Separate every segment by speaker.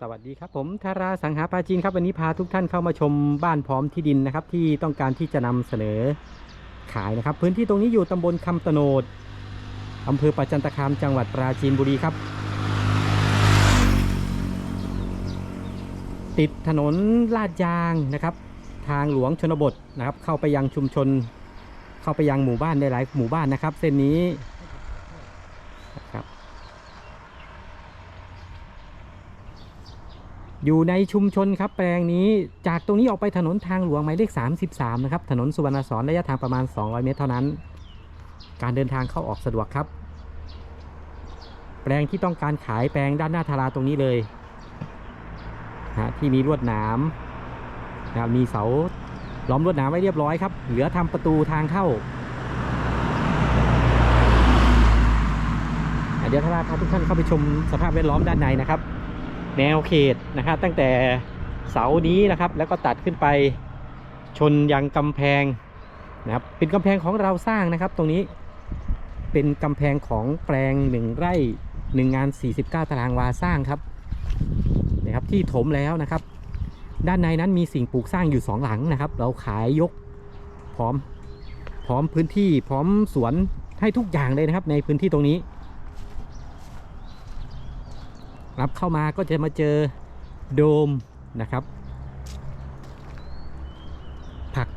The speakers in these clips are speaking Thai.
Speaker 1: สวัสดีครับผมธาราสังหาปาจีนครับวันนี้พาทุกท่านเข้ามาชมบ้านพร้อมที่ดินนะครับ ที่ต้องการที่จะนำเสนอขายนะครับ พื้นที่ตรงนี้อยู่ตำบลคำตโนดอำเภอประจันตคามจังหวัดปราจีนบุรีครับ ติดถนนลาดยางนะครับ ทางหลวงชนบทนะครับ เข้าไปยังชุมชน เข้าไปยังหมู่บ้านได้หลายหมู่บ้านนะครับ เส้นนี้นะครับ อยู่ในชุมชนครับแปลงนี้จากตรงนี้ออกไปถนนทางหลวงหมายเลข 33 นะครับ ถนนสุวรรณสอนระยะทางประมาณ 200 เมตรเท่านั้น การเดินทางเข้าออกสะดวกครับ แปลงที่ต้องการขายแปลงด้านหน้าทาราตรงนี้เลยนะฮะที่มีลวดหนามนะครับมีเสาล้อมลวดหนามไว้เรียบร้อยครับ เหลือทำประตูทางเข้าเดี๋ยวทาราพาทุกท่านเข้าไปชมสภาพแวดล้อมด้านในนะครับ แนวเขตนะครับตั้งแต่เสานี้นะครับ แล้วก็ตัดขึ้นไปชนยังกำแพงนะครับเป็นกำแพงของเราสร้างนะครับ ตรงนี้เป็นกำแพงของแปลงหนึ่งไร่หนึ่งงาน 49 ตารางวาสร้างครับนะครับที่ถมแล้วนะครับ ด้านในนั้นมีสิ่งปลูกสร้างอยู่สองหลังนะครับ เราขายยกพร้อมพร้อมพื้นที่พร้อมสวนให้ทุกอย่างเลยนะครับ ในพื้นที่ตรงนี้ รับเข้ามาก็จะมาเจอโดมนะครับ ผัก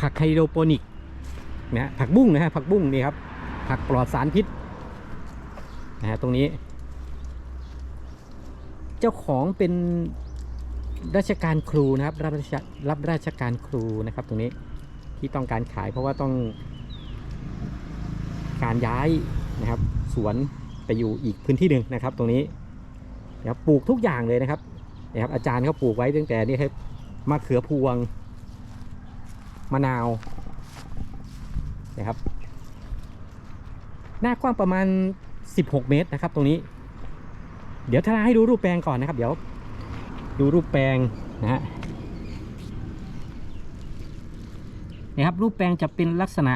Speaker 1: ผักไฮโดรโปนิกนะผักบุ้งนะฮะผักบุ้งนี่ครับ ผักปลอดสารพิษนะฮะตรงนี้ เจ้าของเป็นราชการครูนะครับรับราชรับราชการครูนะครับ ตรงนี้ที่ต้องการขายเพราะว่าต้องการย้ายนะครับ สวนไปอยู่อีกพื้นที่หนึ่งนะครับ ตรงนี้ นะครับปลูกทุกอย่างเลยนะครับนะครับ อาจารย์เขาปลูกไว้ตั้งแต่นี่ครับมะเขือพวงมะนาวนะครับ หน้ากว้างประมาณ 16 เมตรนะครับ ตรงนี้ เดี๋ยวทาให้ดูรูปแปลงก่อนนะครับ เดี๋ยวดูรูปแปลงนะฮะนะครับรูปแปลงจะเป็นลักษณะ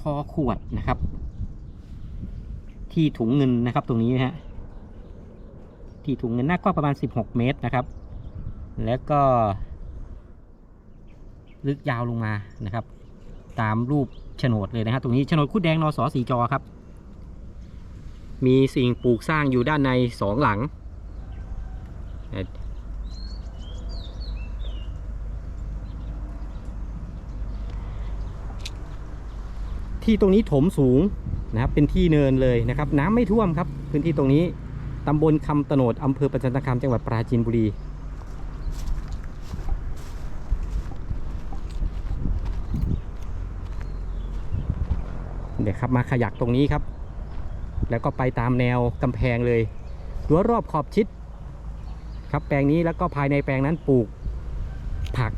Speaker 1: คอขวดนะครับ ที่ถุงเงินนะครับตรงนี้นะฮะี่ถุงเงินหน้ากว้างประมาณ 16 เมตรนะครับ แล้วก็ ลึกยาวลงมานะครับ ตามรูปโฉนดเลยนะครับตรงนี้โฉนดคุดแดงนสสีจอครับ มีสิ่งปลูกสร้างอยู่ด้านในสองหลัง ที่ตรงนี้ถมสูงนะครับเป็นที่เนินเลยนะครับ น้ำไม่ท่วมครับ พื้นที่ตรงนี้ ตำบลคำตโนดอำเภอประจันตคามจังหวัดปราจีนบุรีเดี๋ยวครับมาขยักตรงนี้ครับ แล้วก็ไปตามแนวกำแพงเลยรั้วรอบขอบชิด ครับแปลงนี้แล้วก็ภายในแปลงนั้นปลูกผัก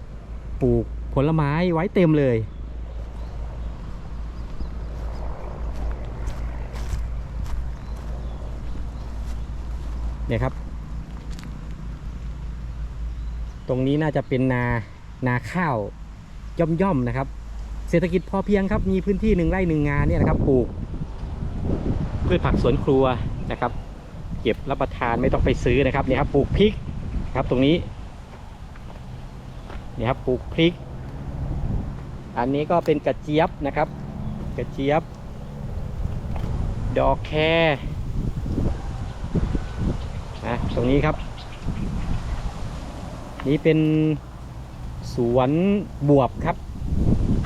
Speaker 1: ปลูกผลไม้ไว้เต็มเลย เนี่ยครับ ตรงนี้น่าจะเป็นนานาข้าวย่อมย่อมนะครับ เศรษฐกิจพอเพียงครับ มีพื้นที่หนึ่งไร่หนึ่งงานเนี่ยนะครับ ปลูกพืชผักสวนครัวนะครับ เก็บรับประทานไม่ต้องไปซื้อนะครับเนี่ยครับปลูกพริกครับตรงนี้เนี่ยครับปลูกพริก อันนี้ก็เป็นกระเจี๊ยบนะครับ กระเจี๊ยบ ดอกแค ตรงนี้ครับ นี่เป็นสวนบวบครับ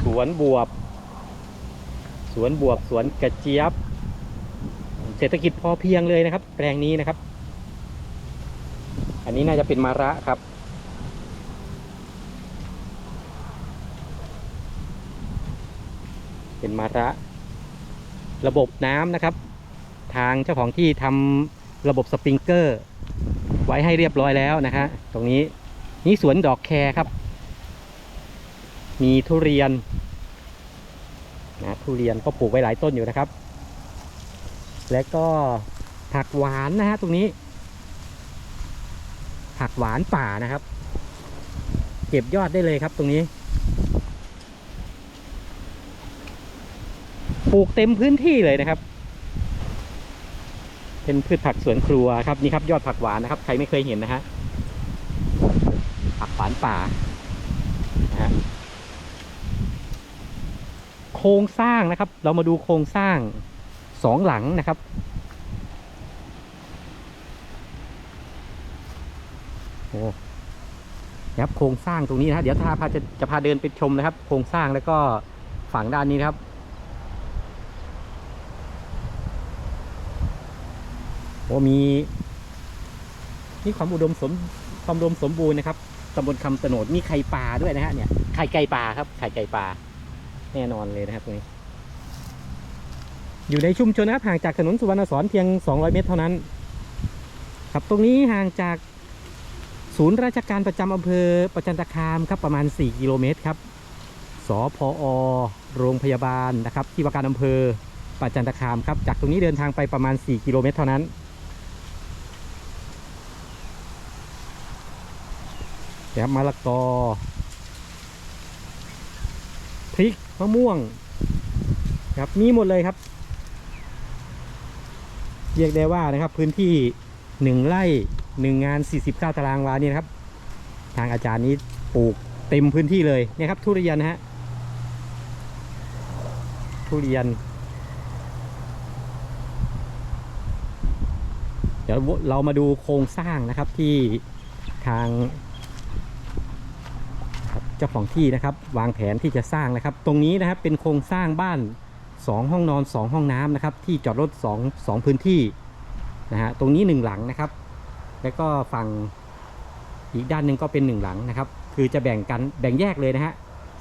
Speaker 1: สวนบวบ สวนบวบสวนกระเจี๊ยบ เศรษฐกิจพอเพียงเลยนะครับ แปลงนี้นะครับ อันนี้น่าจะเป็นมะระครับเป็นมะระระบบน้ำนะครับ ทางเจ้าของที่ทำ ระบบสปริงเกอร์ ไว้ให้เรียบร้อยแล้วนะฮะตรงนี้นี่สวนดอกแครครับ มีทุเรียนนะทุเรียนก็ปลูกไว้หลายต้นอยู่นะครับ และก็ผักหวานนะฮะตรงนี้ ผักหวานป่านะครับ เก็บยอดได้เลยครับตรงนี้ ปลูกเต็มพื้นที่เลยนะครับ เป็นพืชผักสวนครัวครับนี่ครับยอดผักหวานนะครับ ใครไม่เคยเห็นนะฮะผักหวานป่านะฮะโครงสร้างนะครับ เรามาดูโครงสร้างสองหลังนะครับโอ้นะครับโครงสร้างตรงนี้นะฮะเดี๋ยวถ้าพาจะจะพาเดินไปชมนะครับ โครงสร้างแล้วก็ฝั่งด้านนี้นะครับ โอ้มีมีความอุดมสมความอุดมสมบูรณ์นะครับตำบลคำตโนดมีไข่ปลาด้วยนะฮะเนี่ยไข่ไก่ปลาครับไข่ไก่ปลาแน่นอนเลยนะครับตรงนี้ อยู่ในชุมชนนะครับห่างจากถนนสุวรรณสอนเพียง 200 เมตรเท่านั้น ครับตรงนี้ห่างจากศูนย์ราชการประจำอำเภอประจันตคามครับประมาณ 4 กิโลเมตรครับสพอโรงพยาบาลนะครับ ที่ว่าการอำเภอประจันตคามครับจากตรงนี้เดินทางไปประมาณ 4 กิโลเมตรเท่านั้น นะครับมะละกอ พริกมะม่วงครับมีหมดเลยครับ เรียกได้ว่านะครับ พื้นที่หนึ่งไร่หนึ่งงาน49ตารางวานี่นะครับ ทางอาจารย์นี้ปลูกเต็มพื้นที่เลยเนี่ยครับ ทุเรียนฮะทุเรียน เดี๋ยวเรามาดูโครงสร้างนะครับที่ทาง เจ้าของที่นะครับ วางแผนที่จะสร้างนะครับ ตรงนี้นะครับเป็นโครงสร้างบ้าน 2 ห้องนอน 2 ห้องน้ำนะครับ ที่จอดรถ2 2พื้นที่นะฮะตรงนี้ 1 หลังนะครับ แล้วก็ฝั่งอีกด้านหนึ่งก็เป็น 1 หลังนะครับ คือจะแบ่งกันแบ่งแยกเลยนะฮะ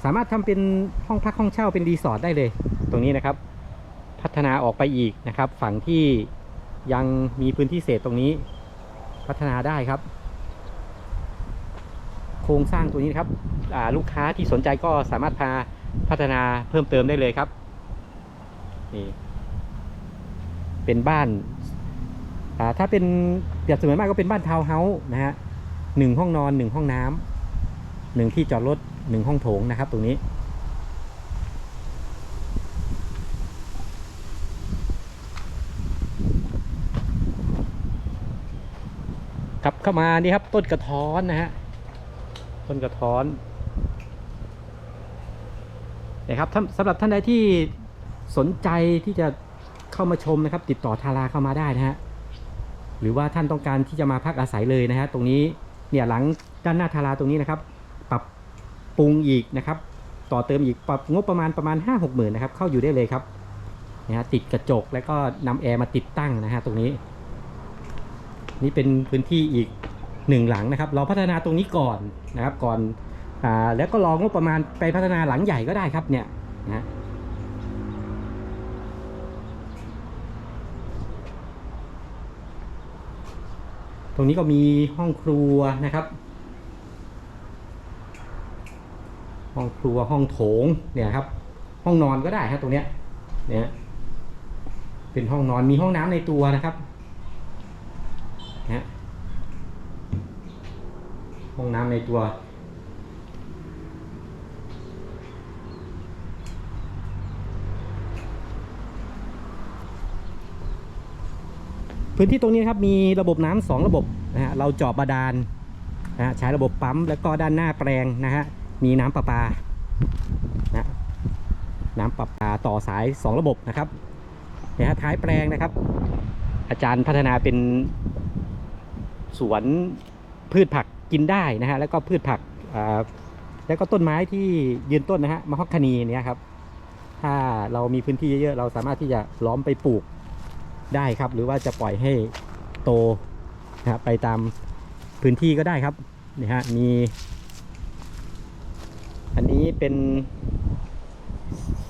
Speaker 1: สามารถทำเป็นห้องพักห้องเช่าเป็นรีสอร์ทได้เลย ตรงนี้นะครับ พัฒนาออกไปอีกนะครับ ฝั่งที่ยังมีพื้นที่เศษตรงนี้ พัฒนาได้ครับ โครงสร้างตัวนี้นะครับลูกค้าที่สนใจก็สามารถพาพัฒนาเพิ่มเติมได้เลยครับนี่เป็นบ้านาถ้าเป็นเปรียบเสมือนมากก็เป็นบ้านทาวน์เฮาส์นะฮะหนึ่งห้องนอนหนึ่งห้องน้ำหนึ่งที่จอดรถหนึ่งห้องโถงนะครับ ตรงนี้ครับเข้ามานี่ครับต้นกระท้อนนะฮะ ต้นกระท้อนนะครับท่านสำหรับท่านใดที่สนใจที่จะเข้ามาชมนะครับ ติดต่อทาราเข้ามาได้นะฮะหรือว่าท่านต้องการที่จะมาพักอาศัยเลยนะฮะตรงนี้เนี่ยหลังด้านหน้าทาราตรงนี้นะครับ ปรับปรุงอีกนะครับ ต่อเติมอีกปรับงบประมาณประมาณ 5 6หมื่นนะครับ เข้าอยู่ได้เลยครับนะฮะติดกระจกแล้วก็นำแอร์มาติดตั้งนะฮะตรงนี้ นี่เป็นพื้นที่อีก หนึ่งหลังนะครับ เราพัฒนาตรงนี้ก่อนนะครับก่อนอ่าแล้วก็รองบประมาณไปพัฒนาหลังใหญ่ก็ได้ครับเนี่ยนะตรงนี้ก็มีห้องครัวนะครับ ห้องครัวห้องโถงเนี่ยครับ ห้องนอนก็ได้ครับตรงเนี้ยเนี่ยเป็นห้องนอนมีห้องน้ำในตัวนะครับนะ ห้องน้ำในตัว พื้นที่ตรงนี้ครับมีระบบน้ำสองระบบนะฮะเราเจาะบาดาลนะฮะใช้ระบบปั๊มแล้วก็ด้านหน้าแปลงนะฮะมีน้ำประปานะน้ำประปาต่อสายสองระบบนะครับเนี่ยฮะท้ายแปลงนะครับ อาจารย์พัฒนาเป็นสวนพืชผัก กินได้นะฮะแล้วก็พืชผักแล้วก็ต้นไม้ที่ยืนต้นนะฮะมะฮอกคานีเนี่ยครับ ถ้าเรามีพื้นที่เยอะๆเราสามารถที่จะล้อมไปปลูกได้ครับ หรือว่าจะปล่อยให้โตนะฮะไปตามพื้นที่ก็ได้ครับนี่ฮะมี อันนี้เป็น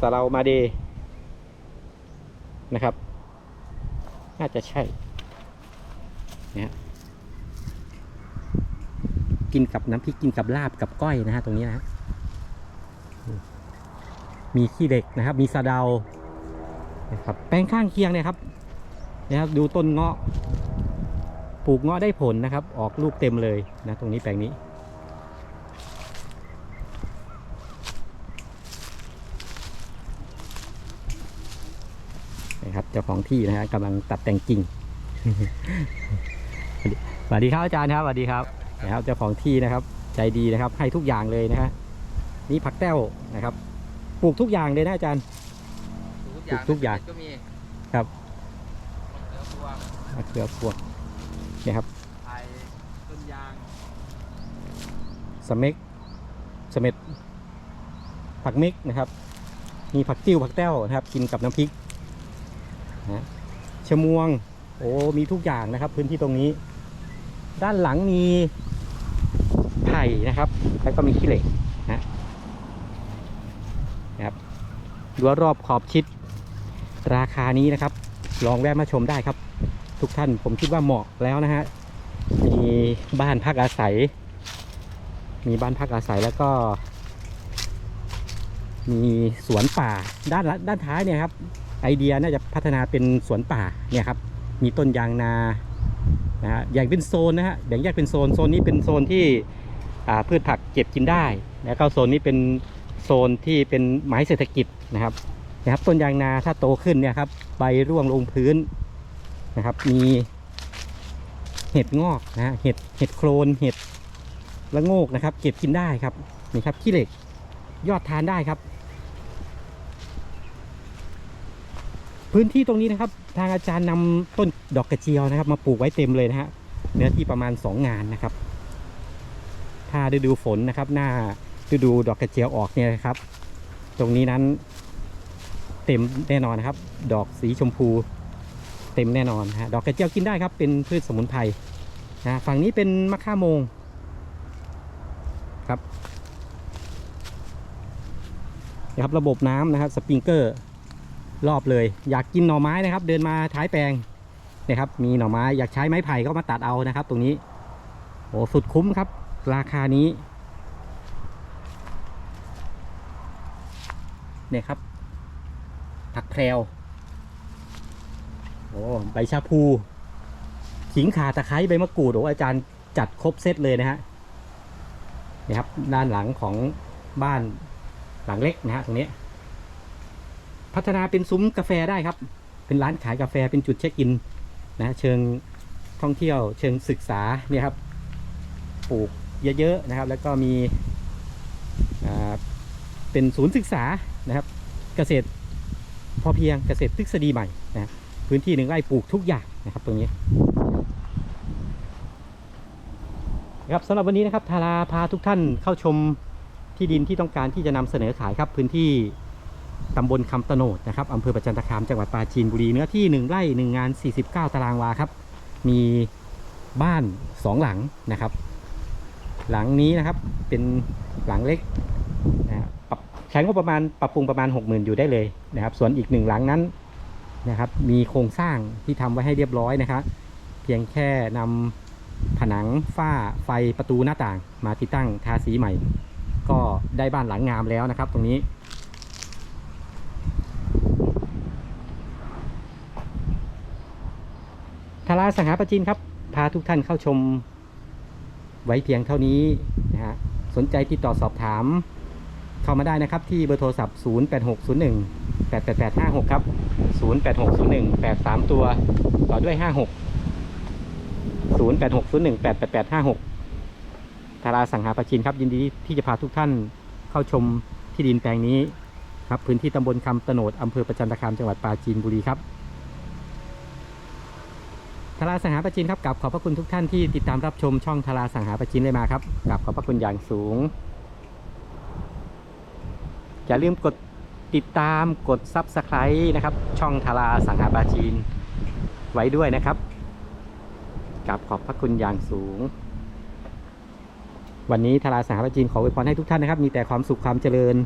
Speaker 1: สลามาเดนะครับ น่าจะใช่นะฮะ กินกับน้ำพริกกินกับลาบกับก้อยนะฮะตรงนี้นะฮะมีขี้เหล็กนะครับ มีสะเดานะครับแปลงข้างเคียงเนี่ยครับนะครับดูต้นเงาะปลูกเงาะได้ผลนะครับ ออกลูกเต็มเลยนะตรงนี้แปลงนี้นะครับเจ้าของที่นะฮะกำลังตัดแต่งกิ่งสวัสดีครับอาจารย์ครับสวัสดีครับ นะครับเจ้าของที่นะครับ ใจดีนะครับ ให้ทุกอย่างเลยนะฮะนี่ผักแต้วนะครับ ปลูกทุกอย่างเลยนะอาจารย์ ปลูกทุกอย่าง
Speaker 2: ก็มี
Speaker 1: ครับ
Speaker 2: เนื้อตัว
Speaker 1: มะเขือพวงเนี่ยครับ
Speaker 2: ไผ่ต้นยาง
Speaker 1: สเม็กสเม็ดผักเม็กนะครับ มีผักติ้วผักแต้วนะครับ กินกับน้ำพริกนะชะมวง โอ้มีทุกอย่างนะครับ พื้นที่ตรงนี้ ด้านหลังมีไผ่ นะครับ แล้วก็มีขี้เหล็กนะนะครับรั้วรอบขอบชิด ราคานี้นะครับ ลองแวะมาชมได้ครับ ทุกท่านผมคิดว่าเหมาะแล้วนะฮะมีบ้านพักอาศัย มีบ้านพักอาศัยแล้วก็ มีสวนป่าด้านด้านท้ายเนี่ยครับ ไอเดียน่าจะพัฒนาเป็นสวนป่าเนี่ยครับ มีต้นยางนานะฮะแยกเป็นโซนนะฮะแบ่งแยกเป็นโซนโซนนี้เป็นโซนที่ พืชผักเก็บกินได้แล้วก็โซนนี้เป็นโซนที่เป็นไม้เศรษฐกิจนะครับนะครับ ต้นยางนาถ้าโตขึ้นเนี่ยครับใบร่วงลงพื้นนะครับ มีเห็ดงอกนะเห็ดเห็ดโครนเห็ดละโงกนะครับ เก็บกินได้ครับนี่ครับขี้เหล็กยอดทานได้ครับ พื้นที่ตรงนี้นะครับ ทางอาจารย์นำต้นดอกกระเจียวนะครับ มาปลูกไว้เต็มเลยนะฮะเนื้อที่ประมาณ 2 งานนะครับ ถ้าฤดูฝนนะครับหน้าฤดูดอกกระเจียวออกเนี่ยครับ ตรงนี้นั้นเต็มแน่นอนนะครับ ดอกสีชมพูเต็มแน่นอนฮะดอกกระเจียวกินได้ครับ เป็นพืชสมุนไพรนะฝั่งนี้เป็นมะข่าโมงครับนะครับระบบน้ำนะครับสปริงเกอร์รอบเลย อยากกินหน่อไม้นะครับ เดินมาท้ายแปลงนะครับ มีหน่อไม้อยากใช้ไม้ไผ่ก็มาตัดเอานะครับ ตรงนี้โอ้สุดคุ้มครับ ราคานี้เนี่ยครับ ผักแพรวโอ้ใบชาพูขิงขาตะไคร้ใบมะกรูดโอ้อาจารย์จัดครบเซตเลยนะฮะนะครับด้านหลังของบ้านหลังเล็กนะฮะตรงนี้ พัฒนาเป็นซุ้มกาแฟได้ครับ เป็นร้านขายกาแฟเป็นจุดเช็คอินนะเชิงท่องเที่ยวเชิงศึกษาเนี่ยครับปลูก เยอะๆนะครับ แล้วก็มีเป็นศูนย์ศึกษานะครับ เกษตรพอเพียงเกษตรทฤษฎีใหม่นะพื้นที่หนึ่งไร่ปลูกทุกอย่างนะครับตรงนี้ครับสำหรับวันนี้นะครับทาราพาทุกท่านเข้าชมที่ดินที่ต้องการที่จะนำเสนอขายครับพื้นที่ตำบลคำตโนดนะครับอำเภอประจันตคามจังหวัดปราจีนบุรีเนื้อที่ 1ไร่1งาน 49 ตารางวาครับ มีบ้าน 2 หลังนะครับ หลังนี้นะครับเป็นหลังเล็กนะปรับใช้งบประมาณปรับปรุงประมาณ 60,000 อยู่ได้เลยนะครับ ส่วนอีกหนึ่งหลังนั้นนะครับ มีโครงสร้างที่ทำไว้ให้เรียบร้อยนะครับ เพียงแค่นำผนังฝ้าไฟประตูหน้าต่างมาติดตั้งทาสีใหม่ ก็ได้บ้านหลังงามแล้วนะครับ ตรงนี้ทาราสังหาประจินครับ พาทุกท่านเข้าชม ไว้เพียงเท่านี้นะฮะสนใจติดต่อสอบถาม เข้ามาได้นะครับที่เบอร์โทรศัพท์ 0860 88856 ครับ 0860 83 ตัว ต่อด้วย 56 0 8 6 0 1 8 8 8 5 6ทาราสังหาประชินครับ ยินดีที่จะพาทุกท่านเข้าชมที่ดินแปลงนี้ครับ พื้นที่ตำบลคำตโนดอำเภอประจันตคามจังหวัดปราจีนบุรีครับ ทาราสังหาประจินครับกลับขอบพระคุณทุกท่านที่ติดตามรับชมช่องทาราสังหาประจินเลยมาครับกลับขอบพระคุณอย่างสูง อย่าลืมกดติดตามกดซับสไคร b e นะครับ ช่องทาราสังหาปราจีนไว้ด้วยนะครับกับขอบพระคุณอย่างสูง วันนี้ทาราสหาประจีนขออวยพรให้ทุกท่านนะครับ มีแต่ความสุขความเจริญ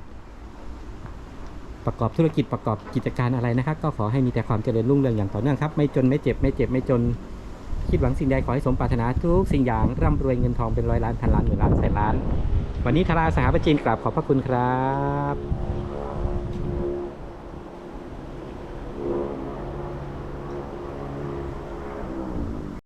Speaker 1: ประกอบธุรกิจประกอบกิจการอะไรนะครับ ก็ขอให้มีแต่ความเจริญรุ่งเรืองอย่างต่อเนื่องครับ ไม่จนไม่เจ็บไม่เจ็บไม่จน คิดหวังสิ่งใดขอให้สมปรารถนาทุกสิ่งอย่างร่ำรวยเงินทองเป็นร้อยล้านพันล้านหมื่นล้านแสนล้าน วันนี้ทาราสหประจีนกราบขอบพระคุณครับ